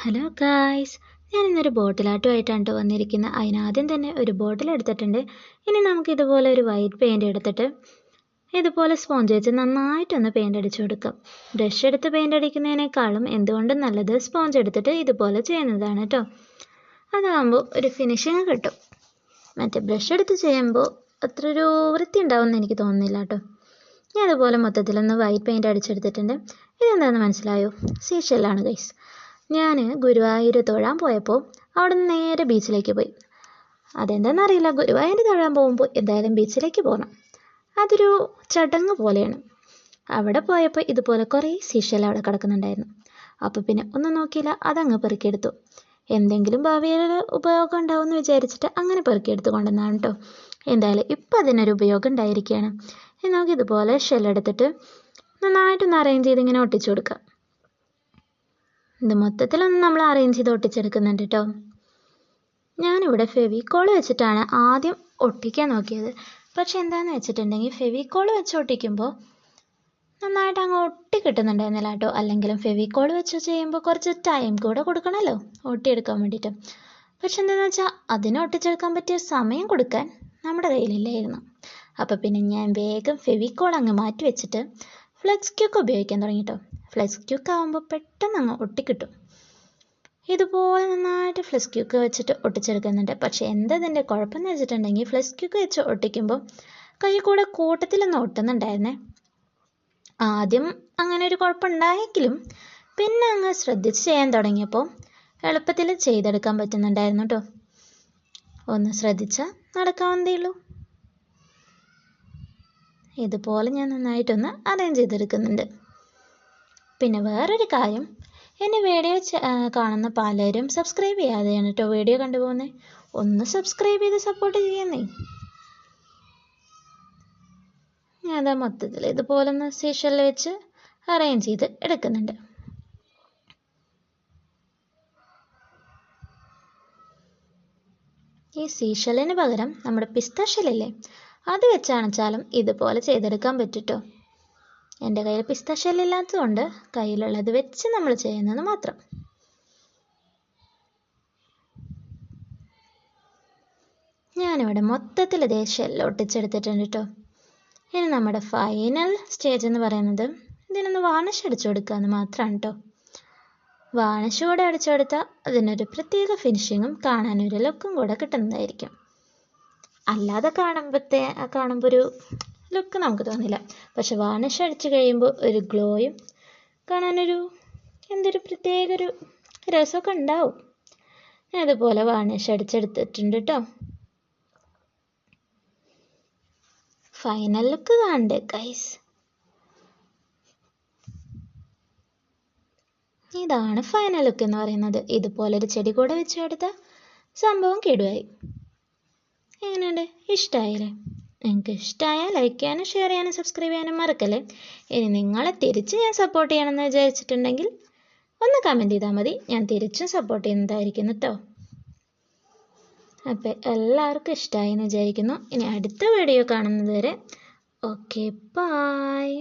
Hello guys ഞാൻ ഇന്നൊരു ബോട്ടിലാട്ടുമായിട്ടാണ് വന്നിരിക്കുന്നത്. അതിനാദ്യം തന്നെ ഒരു ബോട്ടിൽ എടുത്തിട്ടുണ്ട്. ഇനി നമുക്ക് ഇതുപോലെ ഒരു വൈറ്റ് പെയിന്റ് എടുത്തിട്ട് ഇതുപോലെ സ്പോഞ്ച് വെച്ച് നന്നായിട്ടൊന്ന് പെയിന്റ് അടിച്ചു കൊടുക്കാം. ബ്രഷ് എടുത്ത് പെയിന്റ് അടിക്കുന്നതിനേക്കാളും എന്തുകൊണ്ടും നല്ലത് സ്പോഞ്ച് എടുത്തിട്ട് ഇതുപോലെ ചെയ്യുന്നതാണ് കേട്ടോ അതാകുമ്പോൾ ഒരു ഫിനിഷിങ് കിട്ടും. മറ്റേ ബ്രഷ് എടുത്ത് ചെയ്യുമ്പോൾ അത്ര ഒരു വൃത്തി ഉണ്ടാവുമെന്ന് എനിക്ക് തോന്നുന്നില്ല കേട്ടോ ഞാൻ അതുപോലെ മൊത്തത്തിലൊന്ന് വൈറ്റ് പെയിന്റ് അടിച്ചെടുത്തിട്ടുണ്ട്. ഇതെന്താണെന്ന് മനസ്സിലായോ? സീഷെല്ലാണ് ഗൈസ് ഞാൻ ഗുരുവായൂർ തൊഴാൻ പോയപ്പോൾ അവിടെ നിന്ന് നേരെ ബീച്ചിലേക്ക് പോയി. അതെന്താണെന്നറിയില്ല ഗുരുവായൂർ തൊഴാൻ പോകുമ്പോൾ എന്തായാലും ബീച്ചിലേക്ക് പോകണം അതൊരു ചടങ്ങ് പോലെയാണ്. അവിടെ പോയപ്പോൾ ഇതുപോലെ കുറേ സീഷൽ അവിടെ കിടക്കുന്നുണ്ടായിരുന്നു. അപ്പോൾ പിന്നെ ഒന്നും നോക്കിയില്ല അതങ്ങ് പെറുക്കിയെടുത്തു. എന്തെങ്കിലും ഭാവിയിൽ ഉപയോഗം ഉണ്ടാവുമെന്ന് വിചാരിച്ചിട്ട് അങ്ങനെ പെറുക്കിയെടുത്ത് കൊണ്ടുവന്നാണ് കേട്ടോ എന്തായാലും ഇപ്പം അതിനൊരു ഉപയോഗം ഉണ്ടായിരിക്കുകയാണ്. നമുക്ക് ഇതുപോലെ ഷെല്ലെടുത്തിട്ട് നന്നായിട്ടൊന്ന് അറേഞ്ച് ചെയ്ത് ഇങ്ങനെ ഒട്ടിച്ചു കൊടുക്കാം ഇത് മൊത്തത്തിലൊന്ന് നമ്മൾ അറേഞ്ച് ചെയ്ത് ഒട്ടിച്ചെടുക്കുന്നുണ്ട് കേട്ടോ ഞാനിവിടെ ഫെവിക്കോൾ വെച്ചിട്ടാണ് ആദ്യം ഒട്ടിക്കാൻ നോക്കിയത്. പക്ഷെ എന്താണെന്ന് വെച്ചിട്ടുണ്ടെങ്കിൽ ഫെവിക്കോൾ വെച്ച് ഒട്ടിക്കുമ്പോൾ നന്നായിട്ട് അങ്ങ് ഒട്ടി കിട്ടുന്നുണ്ടായിരുന്നില്ല കേട്ടോ അല്ലെങ്കിലും ഫെവിക്കോൾ വെച്ച് ചെയ്യുമ്പോൾ കുറച്ച് ടൈം കൂടെ കൊടുക്കണമല്ലോ ഒട്ടിയെടുക്കാൻ വേണ്ടിയിട്ട്. പക്ഷെ എന്താണെന്ന് വെച്ചാൽ അതിന് ഒട്ടിച്ചെടുക്കാൻ പറ്റിയ സമയം കൊടുക്കാൻ നമ്മുടെ കയ്യിലില്ലായിരുന്നു. അപ്പോൾ പിന്നെ ഞാൻ വേഗം ഫെവിക്കോൾ അങ്ങ് മാറ്റി വെച്ചിട്ട് ഫ്ലെക്സ് ക്യൂക്ക് ഉപയോഗിക്കാൻ തുടങ്ങി കേട്ടോ ഫ്ലെക്സ് ക്യൂക്ക് ആകുമ്പോൾ പെട്ടെന്ന് അങ്ങ് ഒട്ടിക്കിട്ടും. ഇതുപോലെ നന്നായിട്ട് ഫ്ലസ് ക്യൂക്ക് വെച്ചിട്ട് ഒട്ടിച്ചെടുക്കുന്നുണ്ട്. പക്ഷേ എന്താ ഇതിന്റെ കുഴപ്പമെന്ന് വെച്ചിട്ടുണ്ടെങ്കിൽ ഫ്ലസ് ക്യൂക്ക് വെച്ച് ഒട്ടിക്കുമ്പോൾ കൈ കൂടെ കൂട്ടത്തിലൊന്ന് ഒട്ടുന്നുണ്ടായിരുന്നേ. ആദ്യം അങ്ങനെ ഒരു കുഴപ്പമുണ്ടായെങ്കിലും പിന്നെ അങ്ങ് ശ്രദ്ധിച്ച് ചെയ്യാൻ തുടങ്ങിയപ്പോൾ എളുപ്പത്തിൽ ചെയ്തെടുക്കാൻ പറ്റുന്നുണ്ടായിരുന്നു കേട്ടോ ഒന്ന് ശ്രദ്ധിച്ചാൽ നടക്കാവുന്നതേ ഉള്ളൂ. ഇതുപോലെ ഞാൻ നന്നായിട്ടൊന്ന് അറേഞ്ച് ചെയ്തെടുക്കുന്നുണ്ട്. പിന്നെ വേറൊരു കാര്യം എന്നെ വീഡിയോ കാണുന്ന പലരും സബ്സ്ക്രൈബ് ചെയ്യാതെയാണ് കേട്ടോ വീഡിയോ കണ്ടുപോകുന്നത് ഒന്ന് സബ്സ്ക്രൈബ് ചെയ്ത് സപ്പോർട്ട് ചെയ്യുന്നേ. ഞാൻ മൊത്തത്തിൽ ഇതുപോലെ ഒന്ന് സീഷലിൽ വെച്ച് അറേഞ്ച് ചെയ്ത് എടുക്കുന്നുണ്ട്. ഈ സീഷലിന് പകരം നമ്മുടെ പിസ്ത ഷെല്ലില്ലേ അത് വെച്ചാണെച്ചാലും ഇതുപോലെ ചെയ്തെടുക്കാൻ പറ്റുട്ടോ. എന്റെ കയ്യിൽ പിസ്ത ഷെല്ലില്ലാത്തതുകൊണ്ട് കയ്യിലുള്ളത് വെച്ച് നമ്മൾ ചെയ്യുന്നത് മാത്രം. ഞാനിവിടെ മൊത്തത്തിൽ ഇതേ ഷെല്ല് ഒട്ടിച്ചെടുത്തിട്ടുണ്ട് കേട്ടോ ഇനി നമ്മുടെ ഫൈനൽ സ്റ്റേജ് എന്ന് പറയുന്നത് ഇതിനൊന്ന് വാണിഷ് അടിച്ചു കൊടുക്കുക എന്ന് മാത്രമാണ് കേട്ടോ വാണിഷ് കൂടെ അടിച്ചു കൊടുത്താൽ അതിനൊരു പ്രത്യേക ഫിനിഷിങ്ങും കാണാനൊരു ലുക്കും കൂടെ കിട്ടുന്നതായിരിക്കും. അല്ലാതെ കാണുമ്പോഴത്തെ കാണുമ്പോൾ ഒരു ലുക്ക് നമുക്ക് തോന്നില്ല. പക്ഷെ വാണിഷ് അടിച്ചു കഴിയുമ്പോൾ ഒരു ഗ്ലോയും കാണാനൊരു എന്തൊരു പ്രത്യേക ഒരു രസമൊക്കെ ഉണ്ടാവും. ഞാൻ അതുപോലെ വാണിഷ് അടിച്ചെടുത്തിട്ടുണ്ട് കേട്ടോ ഫൈനൽ ലുക്ക് കാണണ്ടേ ഗൈസ് ഇതാണ് ഫൈനൽ ലുക്ക് എന്ന് പറയുന്നത്. ഇതുപോലെ ഒരു ചെടി കൂടെ വെച്ചെടുത്ത സംഭവം കേടുവായി എങ്ങനെയുണ്ട്? ഇഷ്ടമായില്ലേ നിങ്ങൾക്ക് ഇഷ്ടമായാൽ ലൈക്ക് ചെയ്യാനും ഷെയർ ചെയ്യാനും സബ്സ്ക്രൈബ് ചെയ്യാനും മറക്കല്ലേ? ഇനി നിങ്ങളെ തിരിച്ച് ഞാൻ സപ്പോർട്ട് ചെയ്യണമെന്ന് വിചാരിച്ചിട്ടുണ്ടെങ്കിൽ ഒന്ന് കമന്റ് ചെയ്താൽ മതി. ഞാൻ തിരിച്ചും സപ്പോർട്ട് ചെയ്യുന്നതായിരിക്കും കേട്ടോ അപ്പോൾ എല്ലാവർക്കും ഇഷ്ടമായി എന്ന് വിചാരിക്കുന്നു. ഇനി അടുത്ത വീഡിയോ കാണുന്നത് വരെ. Okay bye